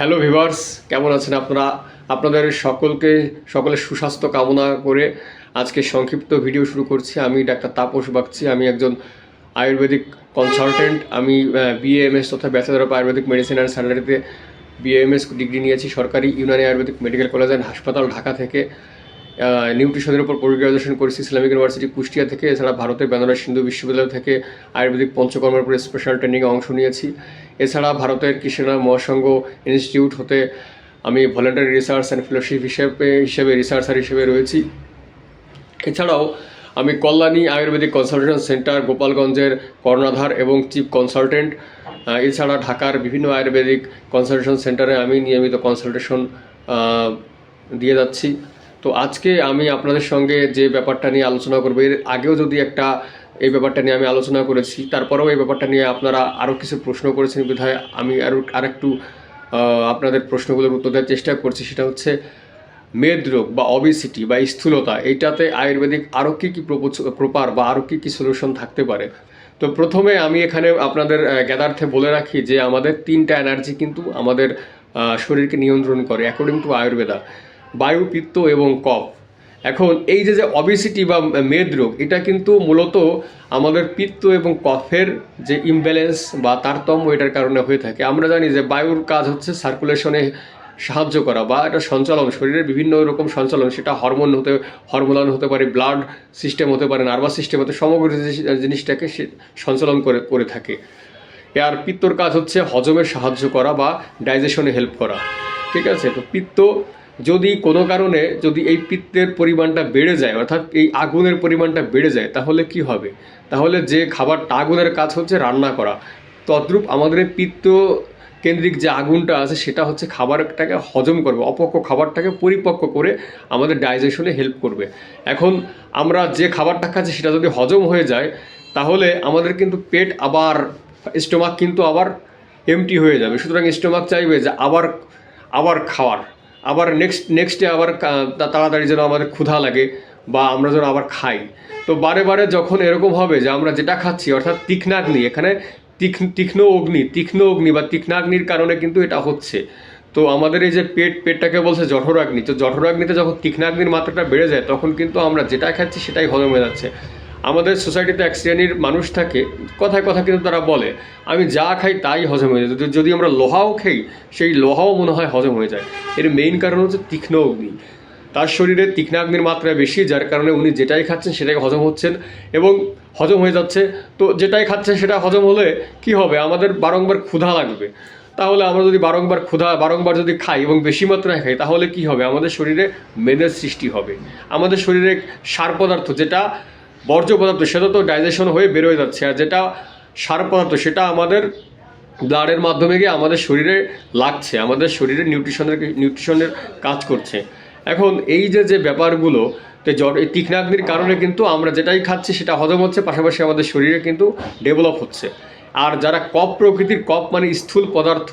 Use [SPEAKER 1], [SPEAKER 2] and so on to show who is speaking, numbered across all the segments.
[SPEAKER 1] Hello viewers কেমন আছেন আপনারা? আপনাদের সকলকে, সকলের সুস্বাস্থ্য কামনা করে আজকে সংক্ষিপ্ত ভিডিও শুরু করছি। আমি ডাক্তার তাপস বাগচি, আমি একজন আয়ুর্বেদিক কনসালটেন্ট আমি বিএএমএস তথা bachelor of Ayurvedic medicine and স্যালারিতে BAMS degree নিয়েছি সরকারি Unani Ayurvedic medical college and হাসপাতাল ঢাকা থেকে। নিউট্রিশনের উপর পোস্ট গ্রাজুয়েশন করেছি ইসলামিক ইউনিভার্সিটি কুষ্টিয়া থেকে, এছাড়া ভারতের বেনারস হিন্দু বিশ্ববিদ্যালয় থেকে আয়ুর্বেদিক পঞ্চকর্মের উপরে স্পেশাল ট্রেনিংয়ে অংশ নিয়েছি। এছাড়া ভারতের কৃষ্ণা মহাসংঘ ইনস্টিটিউট হতে আমি ভলেন্টারি রিসার্চ অ্যান্ড ফেলোশিপ হিসেবে হিসেবে রিসার্চার হিসেবে রয়েছি। এছাড়াও আমি কল্যাণী আয়ুর্বেদিক কনসালটেশন সেন্টার গোপালগঞ্জের কর্ণাধার এবং চিফ কনসালটেন্ট এছাড়া ঢাকার বিভিন্ন আয়ুর্বেদিক কনসালটেশন সেন্টারে আমি নিয়মিত কনসালটেশন দিয়ে যাচ্ছি। তো আজকে আমি আপনাদের সঙ্গে যে ব্যাপারটা নিয়ে আলোচনা করব, এর আগেও যদি একটা এই ব্যাপারটা নিয়ে আমি আলোচনা করেছি। তারপরেও এই ব্যাপারটা নিয়ে আপনারা আরও কিছু প্রশ্ন করেছেন বিধায় আমি আরও আরেকটু আপনাদের প্রশ্নগুলোর উত্তর দেওয়ার চেষ্টা করছি। সেটা হচ্ছে মেদরোগ বা অবিসিটি বা স্থূলতা, এইটাতে আয়ুর্বেদিক আরও কী কী প্রপার বা আরও কী কী সলিউশন থাকতে পারে? তো প্রথমে আমি এখানে আপনাদের জ্ঞাতার্থে বলে রাখি যে আমাদের তিনটা এনার্জি কিন্তু আমাদের শরীরকে নিয়ন্ত্রণ করে অ্যাকর্ডিং টু আয়ুর্বেদা। বায়ু পিত্ত এবং কফ। এখন এই যে যে অবিসিটি বা মেদ রোগ, এটা কিন্তু মূলত আমাদের পিত্ত এবং কফের যে ইমব্যালেন্স বা তারতম্য এটার কারণে হয়ে থাকে। আমরা জানি যে বায়ুর কাজ হচ্ছে সার্কুলেশনে সাহায্য করা বা এটা সঞ্চালন, শরীরের বিভিন্ন রকম সঞ্চালন, সেটা হরমোন হতে হরমোনান হতে পারে ব্লাড সিস্টেম হতে পারে নার্ভাস সিস্টেম হতে, সমগ্র জিনিসটাকে সে সঞ্চালন করে করে থাকে। আর পিত্তর কাজ হচ্ছে হজমের সাহায্য করা বা ডাইজেশনে হেল্প করা। ঠিক আছে? তো পিত্ত যদি কোনো কারণে যদি এই পিত্তের পরিমাণটা বেড়ে যায়, অর্থাৎ এই আগুনের পরিমাণটা বেড়ে যায়, তাহলে কি হবে? তাহলে যে খাবারটা আগুনের কাজ হচ্ছে রান্না করা। তদ্রূপ আমাদের পিত্ত কেন্দ্রিক যে আগুনটা আছে, সেটা হচ্ছে খাবারটাকে হজম করবে অপক্ষ খাবারটাকে পরিপক্ক করে আমাদের ডাইজেশনে হেল্প করবে। এখন আমরা যে খাবারটা খাচ্ছি, সেটা যদি হজম হয়ে যায়, তাহলে আমাদের কিন্তু পেট আবার, স্টোমাক কিন্তু আবার এমটি হয়ে যাবে। সুতরাং স্টোমাক চাইবে যে আবার আবার খাওয়ার। আবার নেক্সট নেক্সটে আবার তাড়াতাড়ি যেন আমাদের ক্ষুধা লাগে বা আমরা যেন আবার খাই। তো বারে বারে যখন এরকম হবে যে আমরা যেটা খাচ্ছি, অর্থাৎ তীক্ষ্ণাগ্নি, এখানে তীক্ষ্ণ তীক্ষ্ণ অগ্নি তীক্ষ্ণ অগ্নি বা তীক্ষ্ণাগ্নির কারণে কিন্তু এটা হচ্ছে। তো আমাদের এই যে পেট, পেটটাকে বলছে জঠরাগ্নি, তো জঠরাগ্নিতে যখন তীক্ষ্ণাগ্নির মাত্রাটা বেড়ে যায়, তখন কিন্তু আমরা যেটা খাচ্ছি সেটাই হজম যাচ্ছে। আমাদের সোসাইটিতে এক শ্রেণির মানুষ থাকে, কথায় কথা কিন্তু তারা বলে, আমি যা খাই তাই হজম হয়ে যায়। যদি- আমরা লোহাও খাই, সেই লোহাও মনে হয় হজম হয়ে যায়। এর মেইন কারণ হচ্ছে তীক্ষ্ণ অগ্নি। তার শরীরে তীক্ষ্ণাগ্নির মাত্রা বেশি, যার কারণে উনি যেটাই খাচ্ছেন সেটাই হজম হচ্ছেন এবং হজম হয়ে যাচ্ছে। তো যেটাই খাচ্ছেন সেটা হজম হলে কি হবে? আমাদের বারংবার ক্ষুধা লাগবে। তাহলে আমরা যদি বারংবার ক্ষুধা, বারংবার যদি খাই এবং বেশি মাত্রায় খাই, তাহলে কি হবে? আমাদের শরীরে মেদের সৃষ্টি হবে। আমাদের শরীরে সার পদার্থ যেটা বর্জ্য পদার্থ, সেটা তো ডাইজেশন হয়ে বেরোয় যাচ্ছে। আর যেটা সার পদার্থ, সেটা আমাদের ব্লাডের মাধ্যমে গিয়ে আমাদের শরীরে লাগছে, আমাদের শরীরে নিউট্রিশনের নিউট্রিশনের কাজ করছে। এখন এই যে যে ব্যাপারগুলো, তো জ্বর, এই তীক্ষ্ণাগ্নির কারণে কিন্তু আমরা যেটাই খাচ্ছি, সেটা হজম হচ্ছে, পাশাপাশি আমাদের শরীরে কিন্তু ডেভেলপ হচ্ছে। আর যারা কপ প্রকৃতির, কপ মানে স্থূল পদার্থ,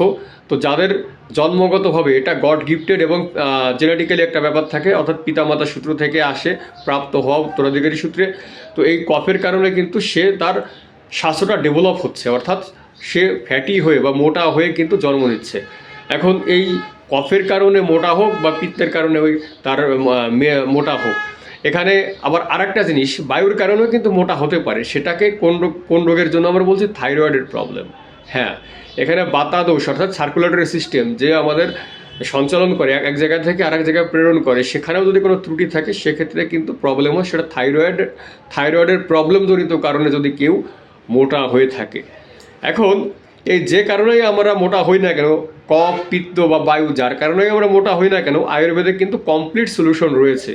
[SPEAKER 1] তো যাদের জন্মগতভাবে এটা গড গিফটেড এবং জেনেটিক্যালি একটা ব্যাপার থাকে, অর্থাৎ পিতামাতা সূত্র থেকে আসে, প্রাপ্ত হওয়া উত্তরাধিকারী সূত্রে, তো এই কফের কারণে কিন্তু সে তার স্বাস্থ্যটা ডেভেলপ হচ্ছে, অর্থাৎ সে ফ্যাটি হয়ে বা মোটা হয়ে কিন্তু জন্ম নিচ্ছে। এখন এই কফের কারণে মোটা হোক বা পিত্তের কারণে ওই তার মোটা হোক এখানে আবার আরেকটা জিনিস, বায়ুর কারণেও কিন্তু মোটা হতে পারে। সেটাকে কোন রোগ, কোন রোগের জন্য আমরা বলছি থাইরয়েডের প্রবলেম হ্যাঁ এখানে বাতাদোষ অর্থাৎ সার্কুলেটরি সিস্টেম যে আমাদের সঞ্চালন করে, এক এক জায়গা থেকে আরেক জায়গায় প্রেরণ করে, সেখানেও যদি কোনো ত্রুটি থাকে, সেক্ষেত্রে কিন্তু প্রবলেম হয়। সেটা থাইরয়েড, থাইরয়েডের প্রবলেম জনিত কারণে যদি কেউ মোটা হয়ে থাকে। এখন, এই যে কারণেই আমরা মোটা হই না কেন কফ পিত্ত বা বায়ু, যার কারণেই আমরা মোটা হই না কেন, আয়ুর্বেদে কিন্তু কমপ্লিট সলিউশন রয়েছে।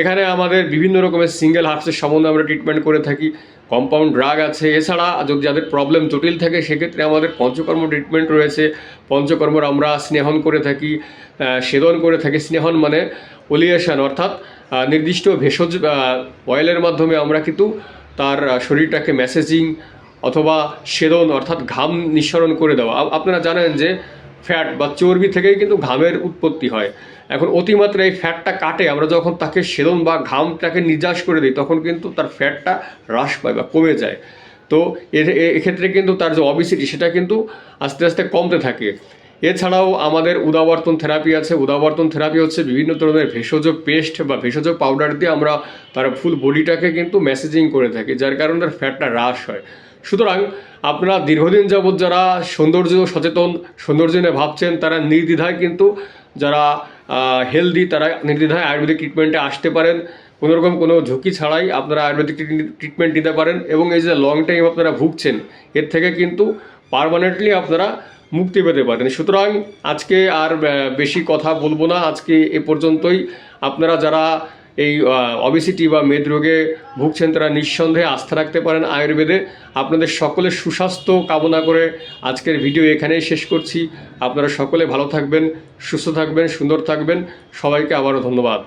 [SPEAKER 1] এখানে আমাদের বিভিন্ন রকমের সিঙ্গেল হার্বসের সম্বন্ধে আমরা ট্রিটমেন্ট করে থাকি কম্পাউন্ড ড্রাগ আছে, এছাড়া যদি যাদের প্রবলেম জটিল থাকে, সেক্ষেত্রে আমাদের পঞ্চকর্ম ট্রিটমেন্ট রয়েছে। পঞ্চকর্মর আমরা স্নেহন করে থাকি সেদন করে থাকি। স্নেহন মানে ওলিয়েশন, অর্থাৎ নির্দিষ্ট ভেষজ অয়েলের মাধ্যমে আমরা কিন্তু তার শরীরটাকে মেসেজিং অথবা সেদন, অর্থাৎ ঘাম নিঃসরণ করে দেওয়া। আপনারা জানেন যে ফ্যাট বা চর্বি থেকেই কিন্তু ঘামের উৎপত্তি হয়। এখন অতিমাত্রা এই ফ্যাটটা কাটে, আমরা যখন তাকে সেদন বা ঘামটাকে নির্যাস করে দিই, তখন কিন্তু তার ফ্যাটটা হ্রাস পায় বা কমে যায়। তো এক্ষেত্রে কিন্তু তার যে অবিসিটি সেটা কিন্তু আস্তে আস্তে কমতে থাকে। এছাড়াও আমাদের উদাবর্তন থেরাপি আছে। উদাবর্তন থেরাপি হচ্ছে বিভিন্ন ধরনের ভেষজ পেস্ট বা ভেষজ পাউডার দিয়ে আমরা তার ফুল বডিটাকে কিন্তু মেসেজিং করে থাকি, যার কারণে তার ফ্যাটটা হ্রাস হয়। সুতরাং আপনারা দীর্ঘদিন যাবৎ যারা সৌন্দর্য সচেতন, সৌন্দর্য নিয়ে ভাবছেন, তারা নির্দ্বিধায় কিন্তু যারা হেলদি তারা নির্দ্বিধায় আয়ুর্বেদিক ট্রিটমেন্টে আসতে পারেন। কোনো রকম কোনো ঝুঁকি ছাড়াই আপনারা আয়ুর্বেদিক ট্রিটমেন্ট নিতে পারেন এবং এই যে লং টাইম আপনারা ভুগছেন, এর থেকে কিন্তু পারমানেন্টলি আপনারা মুক্তি পেতে পারেন। সুতরাং আজকে আর বেশি কথা বলব না। আজকে এ পর্যন্তই। আপনারা যারা এই অবিসিটি বা মেদরোগে ভুগছেন তারা নিঃসন্দেহে আস্থা রাখতে পারেন আয়ুর্বেদে। আপনাদের সকলের সুস্বাস্থ্য কামনা করে আজকের ভিডিও এখানেই শেষ করছি। আপনারা সকলে ভালো থাকবেন, সুস্থ থাকবেন, সুন্দর থাকবেন। সবাইকে আবারও ধন্যবাদ।